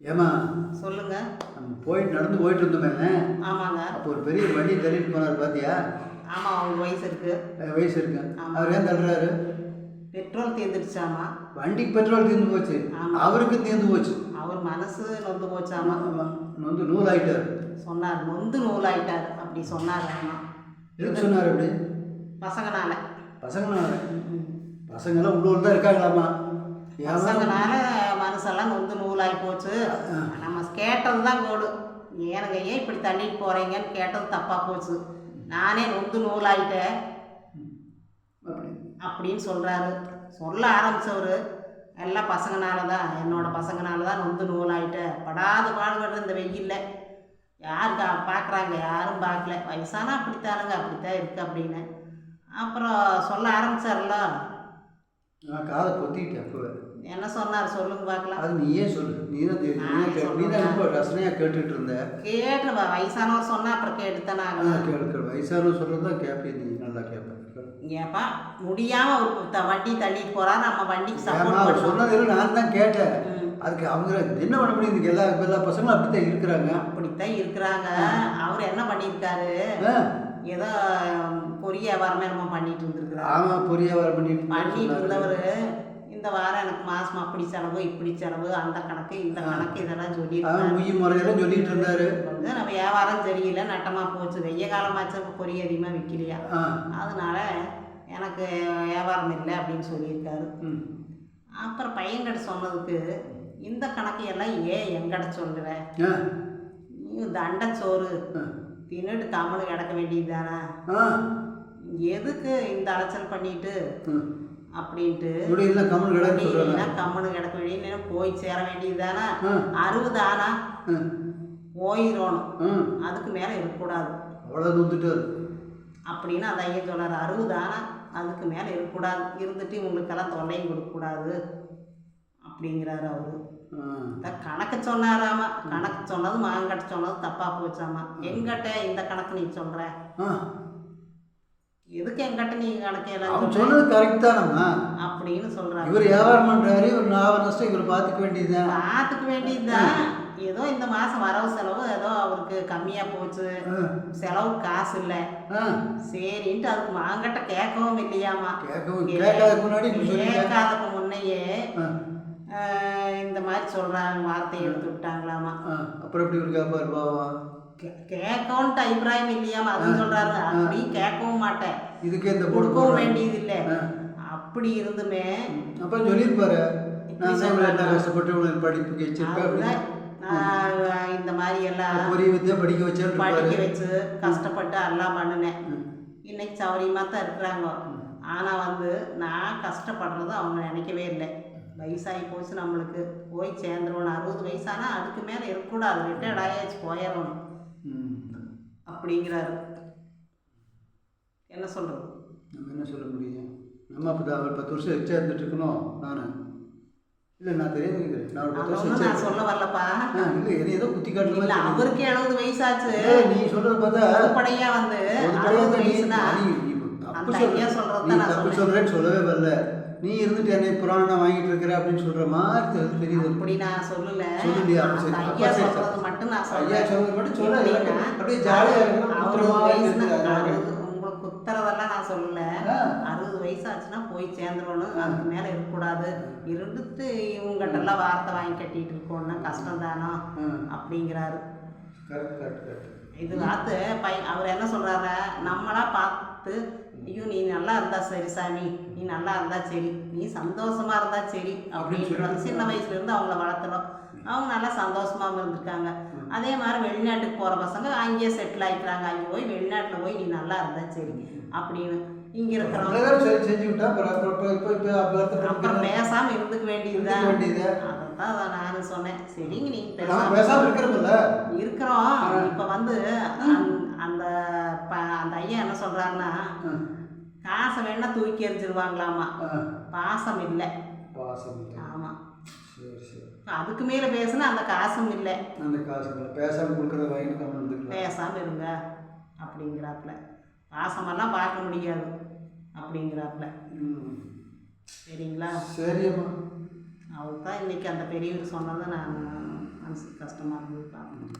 ஏமா சொல்லுங்க. நம்ம போயிட்டு நடந்து போயிட்டு இருந்தோமே ஆமாங்க. அப்போ ஒரு பெரிய வண்டி தள்ளிட்டு போனார் பாத்தியா? ஆமா அவங்க வயசு இருக்கு. வயசு இருக்கு. அவர் ஏன் தள்ளுறாரு? பெட்ரோல் தீர்ந்துடுச்சாமா வண்டிக்கு பெட்ரோல் தீர்ந்து போச்சு. அவருக்கு தீர்ந்து போச்சு. அவர் மனசு நொந்து போச்சாமா. வந்து நூல் ஆயிட்டார் சொன்னார் நொந்து நூலாயிட்டார். அப்படி சொன்னார் ஆமா. எதுக்கு சொன்னார் அப்படி? பசங்கனால. பசங்களால பசங்கெல்லாம் உள்ளூர் தான் இருக்காங்களாமா? பசங்கனால மனசெல்லாம் நொந்து நூலாகி போச்சு. நம்ம கேட்டது தான் கோடு ஏனுங்க ஏன் இப்படி தள்ளிட்டு போறீங்கன்னு கேட்டது தப்பா போச்சு. நானே நொந்து நூலாயிட்டேன். அப்படி. அப்படின்னு சொல்கிறாரு சொல்ல ஆரம்பிச்சவர் எல்லாம் பசங்கனால தான் என்னோட பசங்கனால தான் நொந்து நூலாயிட்டேன். படாத பாடுபடுற இந்த வெயில்ல. யார் கா பார்க்குறாங்க யாரும் பார்க்கல வயசானா அப்படித்தானுங்க அப்படித்தான் இருக்கு அப்படின்னு. அப்புறம் சொல்ல ஆரம்பிச்சார்ல நான் காதை பொத்திக்கிட்டேன் அப்பவே. என்ன சொன்னார்? சொல்லுங்க பார்க்கலாம். அது நீயே சொல்லு. நீ தான் தெரியும் நீ நான் தான் நீ. ரொம்ப ரசனையாக கேட்டுட்டு இருந்த கேட்டு வ- வயசானவர் சொன்னா அப்புறம் கேட்டுத்தானே ஆகணும். கேளு கேளு. வயசானு சொல்கிறது தான் கேட்பேன் நீ நல்லா கேட்பேன். ஏப்பா முடியாம ஒரு வண்டி தள்ளிட்டு போறா நம்ம வண்டிக்கு சப்போர்ட் அவர் சொன்னதில் நான் தான் கேட்டேன். அதுக்கு அவங்க என்ன பண்ண முடியும்? இதுக்கு எல்லா எல்லா பசங்களும் அப்படி தான் இருக்கிறாங்க. அப்படித்தான் இருக்கிறாங்க. அவர் என்ன பண்ணியிருக்காரு? ஏதோ பொரிய வியாபாரமே நம்ம பண்ணிட்டு இருந்திருக்கிறாரு. ஆமாம் பொரிய வர பண்ணிட்டு பண்ணிட்டு. இருந்தவர் இந்த வாரம் எனக்கு மாசம் அப்படி செலவு இப்படி செலவு அந்த கணக்கு இந்த கணக்கு இதெல்லாம் சொல்லியிருக்காரு முய் முறையெல்லாம் சொல்லிட்டு இருந்தாரு. வந்து நம்ம வியாபாரம் சரியில்லை நட்டமா போச்சு. வெய்ய காலமாச்சு பொரிய அதிகமாக விற்கலையா அதனால எனக்கு வியாபாரம் இல்லை அப்படின்னு சொல்லியிருக்காரு. அப்புறம் பையன்கிட்ட சொன்னதுக்கு இந்த கணக்கு எல்லாம் ஏன் எங்கிட்ட சொல்லுற? ஆ. நீ தண்டச்சோறு. தின்னுட்டு கம்மனு கிடக்க வேண்டியது தானே எதுக்கு இந்த அலைச்சல் பண்ணிட்டு. அப்படின்ட்டு. கம்மனு கிடக்க வேண்டியது போய் சேர வேண்டியது தானே? அறுபது ஆனா போயிடணும். அதுக்கு மேலே இருக்கக்கூடாது. அப்படின்னு அந்த ஐயன் சொன்னார். அறுபது ஆனா அதுக்கு மேலே இருக்கக்கூடாது. இருந்துட்டு இவங்களுக்கெல்லாம் தொல்லையும் கொடுக்கக்கூடாது. அப்படிங்கிறாரு அவரு. கணக்கு சொன்னாராமா? கணக்கு சொன்னது மாங்கட்ட சொன்னது தப்பா போச்சாமா? எங்கிட்ட இந்த கணக்கு நீ சொல்ற. எதுக்கு எங்கிட்ட நீ கணக்கு அவன்? சொன்னது கரெக்ட் தானம்மா. அப்படின்னு சொல்றாரு இவர் வியாபாரம் பண்ணுறாரு இவர் லாப நஷ்டம் இவர் பார்த்துக்க வேண்டியதுதான். பார்த்துக்க வேண்டியதுதான். ஏதோ இந்த மாசம் வரவு செலவு ஏதோ அவருக்கு கம்மியா போச்சு. செலவு காசு இல்லை. சரின்ட்டு அதுக்கு மாங்கட்ட கேட்கவும் இல்லையாமா கேட்காததுக்கு முன்னையே இந்த மாதிரி சொல்றாங்க வார்த்தையை எடுத்து விட்டாங்களாமா அப்புறம் எப்படி இருக்கா பாரு கே- கேட்கவுன்ட்டு அபிப்பிராயம் இல்லையாமா அதுவும் சொல்றாரு. அப்படி கேட்கவும் மாட்டேன். இதுக்கே இந்த கொடுக்கவும். வேண்டியது இல்லை. அப்படி இருந்துமே அப்புறம் சொல்லியிருப்பாரு. நான் கஷ்டப்பட்டு உனக்கு படிப்புக்கு வச்சிருப்பேன் இந்த மாதிரி எல்லாம் பொரிய வித்தியா படிக்க வச்சேன்னு படிக்க. வச்சு கஷ்டப்பட்டு எல்லாம் பண்ணினேன். இன்னைக்கு சௌரியமாக தான் இருக்கிறாங்க. ஆனால் வந்து நான் கஷ்டப்படுறது அவங்க நினைக்கவே இல்லை. வயசாகி போச்சு நம்மளுக்கு. போய் சேர்ந்துருவோம் அறுபது வயசானா அதுக்கு மேலே இருக்கக்கூடாது. ரிட்டையர்ட் ஆயாச்சு போயிடணும். அப்படிங்கிறாரு. என்ன சொல்கிறது நம்ம என்ன சொல்ல முடியும்? நம்ம அப்போ அவர் பத்து வருஷம் எச்சா இருந்துட்டு இருக்கணும் நான். இல்லை நான் தெரியாது கேட்குறேன் நான் ஒரு பத்து வருஷம் நான் சொல்ல வரலப்பா. இல்லை என்னை ஏதோ குத்தி காட்டுற இல்லை அவருக்கு எழுபது வயசாச்சு. நீ சொல்றது பார்த்தா பொதுப்படையா வந்து அறுபது தான் நீ இப்ப சொல்றேன். சொல்றேன்னு சொல்லவே வரல. நீ இருந்துட்டு என்னை புராணம் வாங்கிட்டு இருக்கிற அப்படின்னு சொல்ற மாதிரி தெரி- தெரியுது. அப்படி நான் சொல்லல. சொல்லுலையா? ஐயா. சொல்றது மட்டும் நான் ஐயா சொல்றது மட்டும் சொல்ல எப்படின்னா, அப்படியே ஜாலியா இருக்கணும் உங்களுக்கு குத்துறதெல்லாம் நான் சொல்லல. அறுபது வயசு ஆச்சுன்னா போய் சேர்ந்துடணும் அதுக்கு மேல இருக்கக்கூடாது. இருந்துட்டு இவங்ககிட்ட எல்லாம் வார்த்தை வாங்கி கட்டிட்டு இருக்கோம்னா கஷ்டம் தானோ. அப்படிங்கிறாரு. Correct correct correct. இது பார்த்து பை அவர் என்ன சொல்கிறாரு நம்மளா பார்த்து ஐயோ நீ நல்லா இருந்தா சரி சாமி. நீ நல்லா இருந்தா சரி. நீ சந்தோஷமா இருந்தா சரி அப்படின்னு வந்து சின்ன வயசுல இருந்து அவங்கள வளர்த்துறோம் அவங்க நல்லா சந்தோஷமாவும் இருந்திருக்காங்க. அதே மாதிரி வெளிநாட்டுக்கு போகிற பசங்க அங்கேயே செட்டில் ஆகிக்கிறாங்க அங்கே போய் வெளிநாட்டில் போய் நீ நல்லா இருந்தா சரி அப்படின்னு. இங்க பிரகாரம் சரி செஞ்சு விட்டா அப்புறம் பேசாம இருந்துக்க வேண்டியதுதான். அதைத்தான் நானும் சொன்னேன். சரிங்க நீங்க பேசாம இருக்கிறோம்ல. இருக்கிறோம். இப்ப வந்து அந்த- அந்த ஐயா என்ன சொல்றாருன்னா. காசை வேணா தூக்கி எறிஞ்சிருவாங்களாமா. பாசம் இல்லை. பாசம் இல்லை. ஆமா. அதுக்கு மேல பேசுனா அந்த காசும் இல்லை. அந்த காசு இல்லை. பேசாம கொடுக்குறத வாங்கிட்டு பேசாம இருங்க. அப்படிங்கிறாப்புல. பாசமெல்லாம் பார்க்க முடியாது. அப்படிங்கிறாப்புல ம். சரிங்களா? சரியம்மா அவர் தான் இன்றைக்கி அந்த பெரியவர் சொன்னதை நான் மனசுக்கு கஷ்டமாக இருந்தது பார்க்கணும்